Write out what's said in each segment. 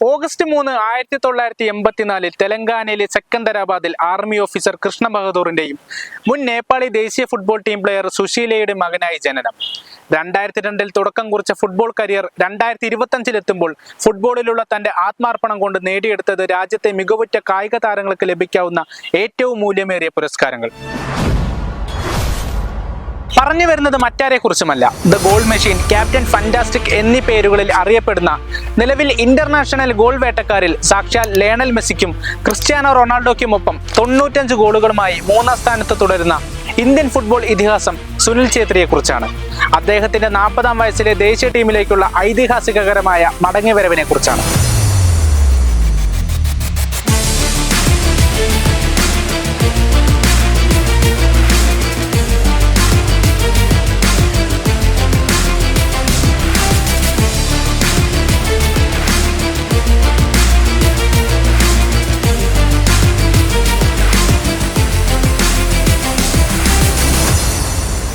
August മൂന്ന് ആയിരത്തി തൊള്ളായിരത്തി എൺപത്തിനാലിൽ തെലങ്കാനയിലെ സെക്കന്ദരാബാദിൽ ആർമി ഓഫീസർ കൃഷ്ണ ബഹദൂറിന്റെയും മുൻ നേപ്പാളി ദേശീയ ഫുട്ബോൾ ടീം പ്ലെയർ സുശീലയുടെ മകനായി ജനനം. രണ്ടായിരത്തി രണ്ടിൽ തുടക്കം കുറിച്ച ഫുട്ബോൾ കരിയർ രണ്ടായിരത്തി ഇരുപത്തഞ്ചിലെത്തുമ്പോൾ ഫുട്ബോളിലുള്ള തന്റെ ആത്മാർപ്പണം കൊണ്ട് നേടിയെടുത്തത് രാജ്യത്തെ മികവുറ്റ കായിക താരങ്ങൾക്ക് ലഭിക്കാവുന്ന ഏറ്റവും മൂല്യമേറിയ പുരസ്കാരങ്ങൾ. പറഞ്ഞു വരുന്നത് മറ്റാരെ കുറിച്ചുമല്ല the goal machine captain fantastic എന്നീ പേരുകളിൽ അറിയപ്പെടുന്ന നിലവിൽ ഇന്റർനാഷണൽ ഗോൾ വേട്ടക്കാരിൽ സാക്ഷാൽ ലേണൽ മെസ്സിക്കും ക്രിസ്ത്യാനോ റൊണാൾഡോയ്ക്കുമൊപ്പം തൊണ്ണൂറ്റഞ്ച് ഗോളുകളുമായി മൂന്നാം സ്ഥാനത്ത് തുടരുന്ന ഇന്ത്യൻ ഫുട്ബോൾ ഇതിഹാസം സുനിൽ ഛേത്രിയെ കുറിച്ചാണ് അദ്ദേഹത്തിന്റെ നാൽപ്പതാം വയസ്സിലെ ദേശീയ ടീമിലേക്കുള്ള ഐതിഹാസികകരമായ മടങ്ങിവരവിനെ കുറിച്ചാണ്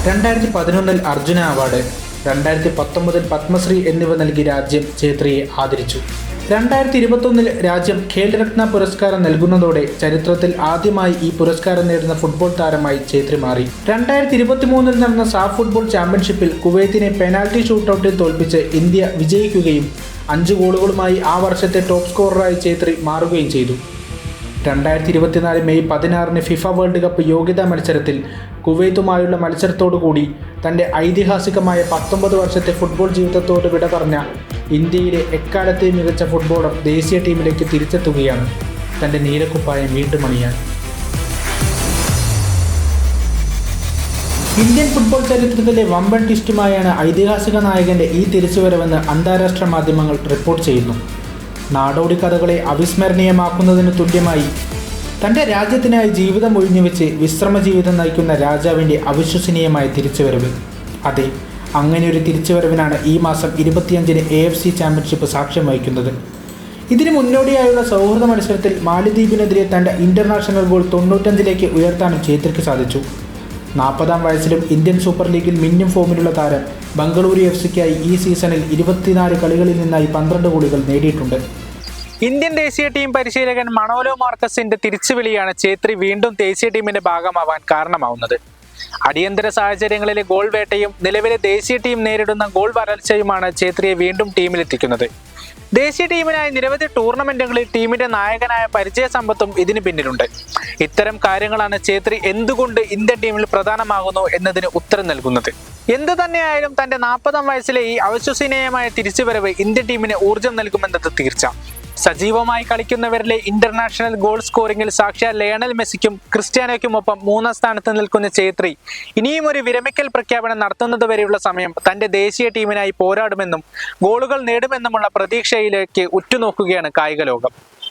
രണ്ടായിരത്തി പതിനൊന്നിൽ അർജുന അവാർഡ് രണ്ടായിരത്തി പത്തൊമ്പതിൽ പത്മശ്രീ എന്നിവ നൽകി രാജ്യം ഛേത്രിയെ ആദരിച്ചു. രണ്ടായിരത്തി ഇരുപത്തൊന്നിൽ രാജ്യം ഖേൽരത്ന പുരസ്കാരം നൽകുന്നതോടെ ചരിത്രത്തിൽ ആദ്യമായി ഈ പുരസ്കാരം നേടുന്ന ഫുട്ബോൾ താരമായി ഛേത്രി മാറി. രണ്ടായിരത്തി ഇരുപത്തി മൂന്നിൽ നടന്ന സാഫ് ഫുട്ബോൾ ചാമ്പ്യൻഷിപ്പിൽ കുവൈത്തിനെ പെനാൽറ്റി ഷൂട്ടൌട്ടിൽ തോൽപ്പിച്ച് ഇന്ത്യ വിജയിക്കുകയും അഞ്ച് ഗോളുകളുമായി ആ വർഷത്തെ ടോപ്പ് സ്കോററായി ഛേത്രി മാറുകയും ചെയ്തു. രണ്ടായിരത്തി ഇരുപത്തിനാല് മെയ് പതിനാറിന് ഫിഫ വേൾഡ് കപ്പ് യോഗ്യതാ മത്സരത്തിൽ കുവൈത്തുമായുള്ള മത്സരത്തോടുകൂടി തന്റെ ഐതിഹാസികമായ പത്തൊമ്പത് വർഷത്തെ ഫുട്ബോൾ ജീവിതത്തോട് വിട പറഞ്ഞ ഇന്ത്യയിലെ എക്കാലത്തെയും മികച്ച ഫുട്ബോളർ ദേശീയ ടീമിലേക്ക് തിരിച്ചെത്തുകയാണ് തന്റെ നീലക്കുപ്പായം വീണ്ടും അണിയാൻ. ഇന്ത്യൻ ഫുട്ബോൾ ചരിത്രത്തിലെ വമ്പൻ ടിസ്റ്റുമായാണ് ഐതിഹാസിക നായകന്റെ ഈ തിരിച്ചുവരവെന്ന് അന്താരാഷ്ട്ര മാധ്യമങ്ങൾ റിപ്പോർട്ട് ചെയ്യുന്നു. നാടോടി കഥകളെ അവിസ്മരണീയമാക്കുന്നതിന് തുല്യമായി തന്റെ രാജ്യത്തിനായി ജീവിതം ഒഴിഞ്ഞുവെച്ച് വിശ്രമ ജീവിതം നയിക്കുന്ന രാജാവിന്റെ അവിശ്വസനീയമായ തിരിച്ചുവരവ്. അതെ അങ്ങനെ ഒരു തിരിച്ചുവരവിനാണ് ഈ മാസം ഇരുപത്തിയഞ്ചിന് എ എഫ് സി ചാമ്പ്യൻഷിപ്പ് സാക്ഷ്യം വഹിക്കുന്നത്. ഇതിന് മുന്നോടിയായുള്ള സൗഹൃദ മത്സരത്തിൽ മാലിദ്വീപിനെതിരെ തന്റെ ഇന്റർനാഷണൽ ഗോൾ തൊണ്ണൂറ്റഞ്ചിലേക്ക് ഉയർത്താനും ഛേത്രിക്ക് സാധിച്ചു. നാൽപ്പതാം വയസ്സിലും ഇന്ത്യൻ സൂപ്പർ ലീഗിൽ മിന്നും ഫോമിലുള്ള താരം ബംഗളൂരു എഫ് സിക്കായി ഈ സീസണിൽ ഇരുപത്തിനാല് കളികളിൽ നിന്നായി പന്ത്രണ്ട് ഗോളുകൾ നേടിയിട്ടുണ്ട്. ഇന്ത്യൻ ദേശീയ ടീം പരിശീലകൻ മണോലോ മാർക്കസിന്റെ തിരിച്ചുവിളിയാണ് ഛേത്രി വീണ്ടും ദേശീയ ടീമിന്റെ ഭാഗമാവാൻ കാരണമാവുന്നത്. അടിയന്തര സാഹചര്യങ്ങളിലെ ഗോൾ വേട്ടയും നിലവിലെ ദേശീയ ടീം നേരിടുന്ന ഗോൾ വരൾച്ചയുമാണ് ഛേത്രിയെ വീണ്ടും ടീമിലെത്തിക്കുന്നത്. ദേശീയ ടീമിനായി നിരവധി ടൂർണമെന്റുകളിൽ ടീമിന്റെ നായകനായ പരിചയ സമ്പത്തും ഇതിന് പിന്നിലുണ്ട്. ഇത്തരം കാര്യങ്ങളാണ് ഛേത്രി എന്തുകൊണ്ട് ഇന്ത്യൻ ടീമിൽ പ്രധാനമാകുന്നു എന്നതിന് ഉത്തരം നൽകുന്നത്. എന്തു തന്നെയായാലും തന്റെ നാൽപ്പതാം വയസ്സിലെ ഈ അവിശ്വസനീയമായ തിരിച്ചുവരവ് ഇന്ത്യൻ ടീമിന് ഊർജം നൽകുമെന്നത് തീർച്ച. സജീവമായി കളിക്കുന്നവരിലെ ഇന്റർനാഷണൽ ഗോൾ സ്കോറിംഗിൽ സാക്ഷാൽ ലയണൽ മെസ്സിക്കും ക്രിസ്ത്യാനോയ്ക്കുമൊപ്പം മൂന്നാം സ്ഥാനത്ത് നിൽക്കുന്ന ചേത്രി. ഇനിയും ഒരു വിരമിക്കൽ പ്രഖ്യാപനം നടത്തുന്നത് വരെയുള്ള സമയം തന്റെ ദേശീയ ടീമിനായി പോരാടുമെന്നും ഗോളുകൾ നേടുമെന്നുമുള്ള പ്രതീക്ഷയിലേക്ക് ഉറ്റുനോക്കുകയാണ് കായിക ലോകം.